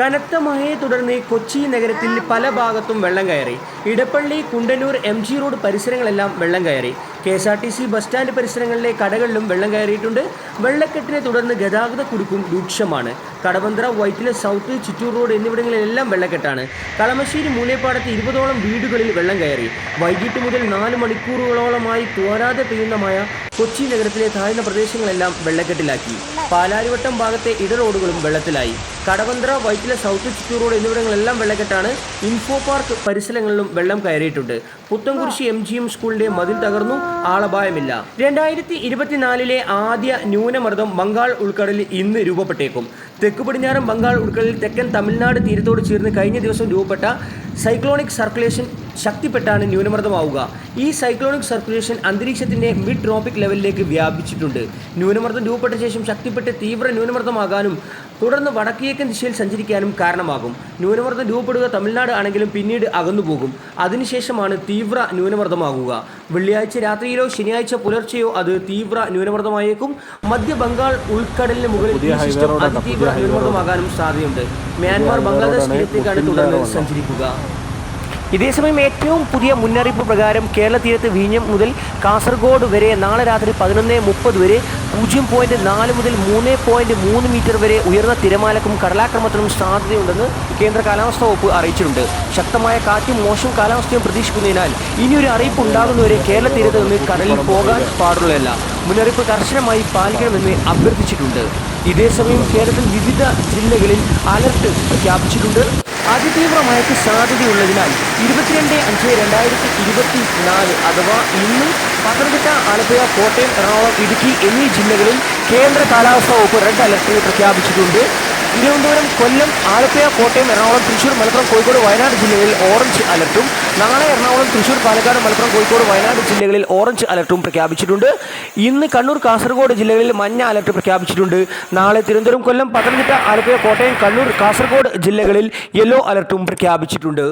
കനത്ത മഴയെ തുടർന്ന് കൊച്ചി നഗരത്തിൽ പല ഭാഗത്തും വെള്ളം കയറി. Edappally Kundannoor M G road പരിസരങ്ങളെല്ലാം വെള്ളം കയറി. K S R T C bus stand പരിസരങ്ങളിലെ കടകളിലും വെള്ളം കയറിയിട്ടുണ്ട്. വെള്ളക്കെട്ടിനെ തുടർന്ന് ഗതാഗത കുരുക്കും രൂക്ഷമാണ്. കടവന്ത്ര വൈറ്റില സൗത്ത് ചിറ്റൂർ റോഡ് എന്നിവിടങ്ങളിലെല്ലാം വെള്ളക്കെട്ടാണ്. കളമശ്ശേരി മൂലേപ്പാടത്ത് ഇരുപതോളം വീടുകളിൽ വെള്ളം കയറി. വൈകിട്ട് മുതൽ നാല് മണിക്കൂറുകളോളമായി തോരാതെ പെയ്യുന്ന മഴ കൊച്ചി നഗരത്തിലെ താഴ്ന്ന പ്രദേശങ്ങളെല്ലാം വെള്ളക്കെട്ടിലാക്കി. പാലാരിവട്ടം ഭാഗത്തെ ഇട റോഡുകളും വെള്ളത്തിലായി. കടവന്ത്ര വൈറ്റില സൗത്ത് ചിറ്റൂർ റോഡ് എന്നിവിടങ്ങളെല്ലാം വെള്ളക്കെട്ടാണ്. ഇൻഫോ പാർക്ക് പരിസരങ്ങളിലും വെള്ളം കയറിയിട്ടുണ്ട്. പുത്തൻകുരിശി എം ജി എം സ്കൂളിന്റെ മതിൽ തകർന്നു. ആളപായമില്ല. രണ്ടായിരത്തി ഇരുപത്തിനാലിലെ ആദ്യ ന്യൂനമർദ്ദം ബംഗാൾ ഉൾക്കടലിൽ ഇന്ന് രൂപപ്പെട്ടേക്കും. തെക്ക് പടിഞ്ഞാറൻ ബംഗാൾ ഉൾക്കടലിൽ തെക്കൻ തമിഴ്നാട് തീരത്തോട് ചേർന്ന് കഴിഞ്ഞ ദിവസം രൂപപ്പെട്ട സൈക്ലോണിക് സർക്കുലേഷൻ ശക്തിപ്പെട്ടാണ് ന്യൂനമർദ്ദമാവുക. ഈ സൈക്ലോണിക് സർക്കുലേഷൻ അന്തരീക്ഷത്തിന്റെ മിഡ് ട്രോപ്പിക് ലെവലിലേക്ക് വ്യാപിച്ചിട്ടുണ്ട്. ന്യൂനമർദ്ദം രൂപപ്പെട്ട ശേഷം ശക്തിപ്പെട്ട് തീവ്ര ന്യൂനമർദ്ദമാകാനും തുടർന്ന് വടക്കിയേക്കൻ ദിശയിൽ സഞ്ചരിക്കാനും കാരണമാകും. ന്യൂനമർദ്ദം രൂപപ്പെടുക തമിഴ്നാട് ആണെങ്കിലും പിന്നീട് അകന്നുപോകും. അതിനുശേഷമാണ് തീവ്ര ന്യൂനമർദ്ദമാകുക. വെള്ളിയാഴ്ച രാത്രിയിലോ ശനിയാഴ്ച പുലർച്ചെയോ അത് തീവ്ര ന്യൂനമർദ്ദമായേക്കും. മധ്യ ബംഗാൾ ഉൾക്കടലിന് മുകളിൽ അതിതീവ്ര ന്യൂനമർദ്ദമാകാനും സാധ്യതയുണ്ട്. മ്യാൻമാർ ബംഗ്ലാദേശ് തീരത്തേക്കാണ് തുടർന്ന് സഞ്ചരിക്കുക. ഇതേസമയം ഏറ്റവും പുതിയ മുന്നറിയിപ്പ് പ്രകാരം കേരള തീരത്ത് വിഴിഞ്ഞം മുതൽ കാസർഗോഡ് വരെ നാളെ രാത്രി പതിനൊന്ന് മുപ്പത് വരെ പൂജ്യം പോയിന്റ് നാല് മുതൽ മൂന്ന് പോയിന്റ് മൂന്ന് മീറ്റർ വരെ ഉയർന്ന തിരമാലക്കും കടലാക്രമത്തിനും സാധ്യതയുണ്ടെന്ന് കേന്ദ്ര കാലാവസ്ഥാ വകുപ്പ് അറിയിച്ചിട്ടുണ്ട്. ശക്തമായ കാറ്റും മോശം കാലാവസ്ഥയും പ്രതീക്ഷിക്കുന്നതിനാൽ ഇനിയൊരു അറിയിപ്പ് ഉണ്ടാകുന്നവരെ കേരള തീരത്ത് നിന്ന് കടലിൽ പോകാൻ പാടുള്ളതല്ല. മുന്നറിയിപ്പ് കർശനമായി പാലിക്കണമെന്ന് അഭ്യർത്ഥിച്ചിട്ടുണ്ട്. ഇതേസമയം കേരളത്തിൽ വിവിധ ജില്ലകളിൽ അലർട്ട് പ്രഖ്യാപിച്ചിട്ടുണ്ട്. അതിതീവ്ര മഴയ്ക്ക് സാധ്യതയുള്ളതിനാൽ ഇരുപത്തിരണ്ട് അഞ്ച് രണ്ടായിരത്തി ഇരുപത്തി നാല് അഥവാ ഇന്ന് പത്തനംതിട്ട ആലപ്പുഴ കോട്ടയം എറണാകുളം ഇടുക്കി എന്നീ ജില്ലകളിൽ കേന്ദ്ര കാലാവസ്ഥാ വകുപ്പ് റെഡ് അലർട്ട് പ്രഖ്യാപിച്ചിട്ടുണ്ട്. തിരുവനന്തപുരം കൊല്ലം ആലപ്പുഴ കോട്ടയം എറണാകുളം തൃശൂർ മലപ്പുറം കോഴിക്കോട് വയനാട് ജില്ലകളിൽ ഓറഞ്ച് അലർട്ടും. നാളെ എറണാകുളം തൃശൂർ പാലക്കാട് മലപ്പുറം കോഴിക്കോട് വയനാട് ജില്ലകളിൽ ഓറഞ്ച് അലർട്ടും പ്രഖ്യാപിച്ചിട്ടുണ്ട്. ഇന്ന് കണ്ണൂർ കാസർഗോഡ് ജില്ലകളിൽ മഞ്ഞ അലർട്ട് പ്രഖ്യാപിച്ചിട്ടുണ്ട്. നാളെ തിരുവനന്തപുരം കൊല്ലം പത്തനംതിട്ട ആലപ്പുഴ കോട്ടയം കണ്ണൂർ കാസർഗോഡ് ജില്ലകളിൽ യെല്ലോ അലർട്ടും പ്രഖ്യാപിച്ചിട്ടുണ്ട്.